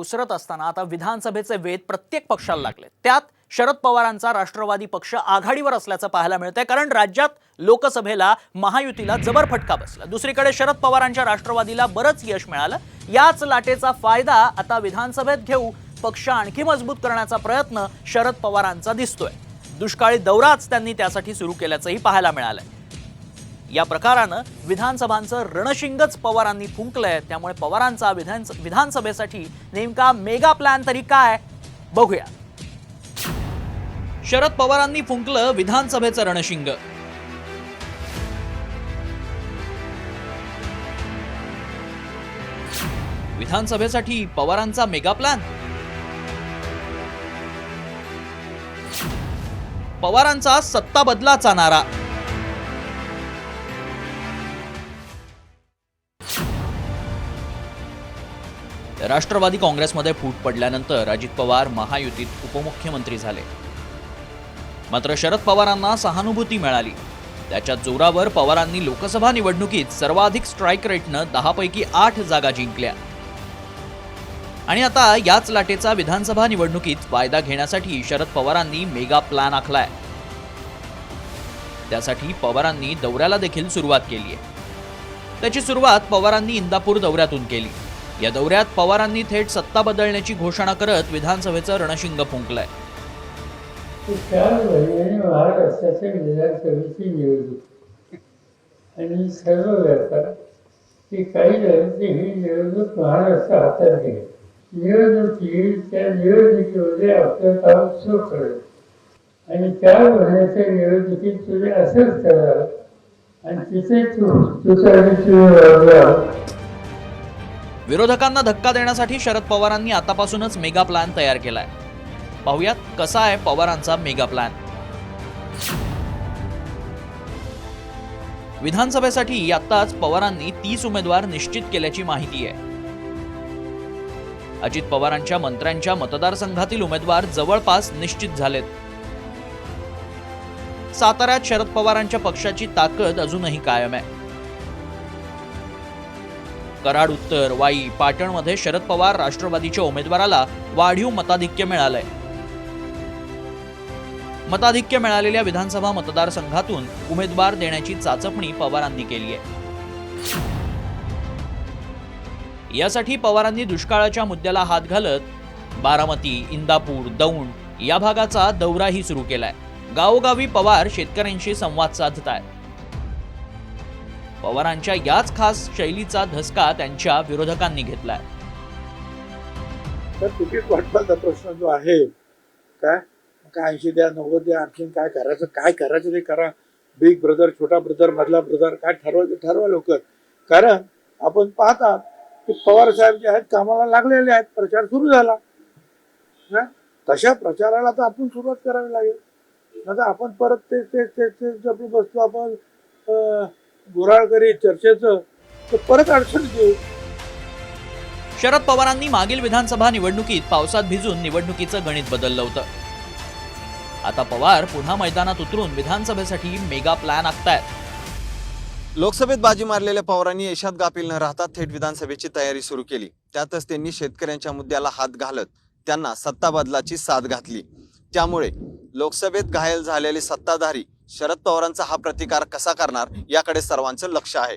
उसरत असताना आता विधानसभेचे वेध प्रत्येक पक्षाला लागले. त्यात शरद पवारांचा राष्ट्रवादी पक्ष आघाडीवर असल्याचं पाहायला मिळतंय कारण राज्यात लोकसभेला महायुतीला जबर फटका बसला. दुसरीकडे शरद पवारांच्या राष्ट्रवादीला बरंच यश मिळालं. याच लाटेचा फायदा आता विधानसभेत घेऊ पक्ष आणखी मजबूत करण्याचा प्रयत्न शरद पवारांचा दिसतोय. दुष्काळी दौराच त्यांनी त्यासाठी सुरू केल्याचंही पाहायला मिळालंय. या प्रकारानं विधानसभांचं रणशिंगच पवारांनी फुंकलंय. त्यामुळे पवारांचा विधान विधानसभेसाठी नेमका मेगा प्लॅन तरी काय? बघूया. शरद पवारांनी फुंकलं विधानसभेचं रणशिंग. विधानसभेसाठी पवारांचा मेगा प्लॅन? पवारांचा सत्ता बदलाचा नारा. राष्ट्रवादी काँग्रेसमध्ये फूट पडल्यानंतर अजित पवार महायुतीत उपमुख्यमंत्री झाले. मात्र शरद पवारांना सहानुभूती मिळाली. त्याच्या जोरावर पवारांनी लोकसभा निवडणुकीत सर्वाधिक स्ट्राईक रेटनं दहापैकी आठ जागा जिंकल्या. आणि आता याच लाटेचा विधानसभा निवडणुकीत फायदा घेण्यासाठी शरद पवारांनी मेगा प्लॅन आखलाय. त्यासाठी पवारांनी दौऱ्याला देखील सुरुवात केली आहे त्याची सुरुवात पवारांनी इंदापूर दौऱ्यातून केली. या दौऱ्यात पवारांनी थेट सत्ता बदलण्याची घोषणा करत विधानसभेचं रणशिंग फुंकलंय. चार महिन्याने महाराष्ट्राच्या विधानसभेची निवडणूक आणि सर्व व्यापार की काही जणांची ही निवडणूक महाराष्ट्र हातात घे निवडणूक येईल त्या निवडणुकीमध्ये आपलं काम सुरू करेल. आणि चार महिन्याच्या निवडणुकीत तुझे असंच करणार आणि तिथे तू तुझा तुझ्या विरोधकांना धक्का देण्यासाठी शरद पवारांनी आतापासूनच मेगा प्लॅन तयार केलाय. पाहुयात कसा आहे पवारांचा मेगा प्लॅन? विधानसभेसाठी आत्ताच पवारांनी तीस उमेदवार निश्चित केल्याची माहिती आहे. अजित पवारांच्या मंत्र्यांच्या मतदारसंघातील उमेदवार जवळपास निश्चित झालेत. साताऱ्यात शरद पवारांच्या पक्षाची ताकद अजूनही कायम आहे. कराड उत्तर वाई पाटणमध्ये शरद पवार राष्ट्रवादीच्या उमेदवाराला वाढीव मताधिक्य मिळालंय. मताधिक्य मिळालेल्या विधानसभा मतदारसंघातून उमेदवार देण्याची चाचपणी पवारांनी केली आहे. यासाठी पवारांनी दुष्काळाच्या मुद्द्याला हात घालत बारामती इंदापूर दौंड या भागाचा दौराही सुरू केलाय. गावोगावी पवार शेतकऱ्यांशी संवाद साधत आहेत पवारांच्या याच खास शैलीचा धसका त्यांच्या विरोधकांनी घेतलाय. तर तिकीट वाटपाचा प्रश्न जो आहे काय? काय ऐंशी द्या नव्वद द्या आणखीन काय करायचं? काय करायचं ते करा. बिग ब्रदर छोटा ब्रदर मधला ब्रदर काय ठरवायचं ठरवा लवकर. कारण आपण पाहता की पवार साहेब जे आहेत कामाला लागलेले आहेत प्रचार सुरू झाला. तशा प्रचाराला तर आपण सुरुवात करावी लागेल. नाही आपण परत ते तेच तेच तेच आपलं बसतो आपण अं, गुऱ्हाळ करी चर्चेचं तर परत अडचण येऊ शरद पवारांनी मागील विधानसभा निवडणुकीत पावसात भिजून निवडणुकीचं गणित बदललं होतं. आता पवार पुन्हा मैदानात उतरून विधानसभेसाठी मेगा प्लॅन आखतायत. लोकसभेत बाजी मारलेल्या पवारांनी यशात गाफील न राहता थेट विधानसभेची तयारी सुरू केली. त्यातच त्यांनी शेतकऱ्यांच्या मुद्द्याला हात घालत त्यांना सत्ता बदलाची साथ घातली. त्यामुळे लोकसभेत घायल झालेले सत्ताधारी शरद पवारांचा हा प्रतिकार कसा करणार याकडे सर्वांचं लक्ष आहे.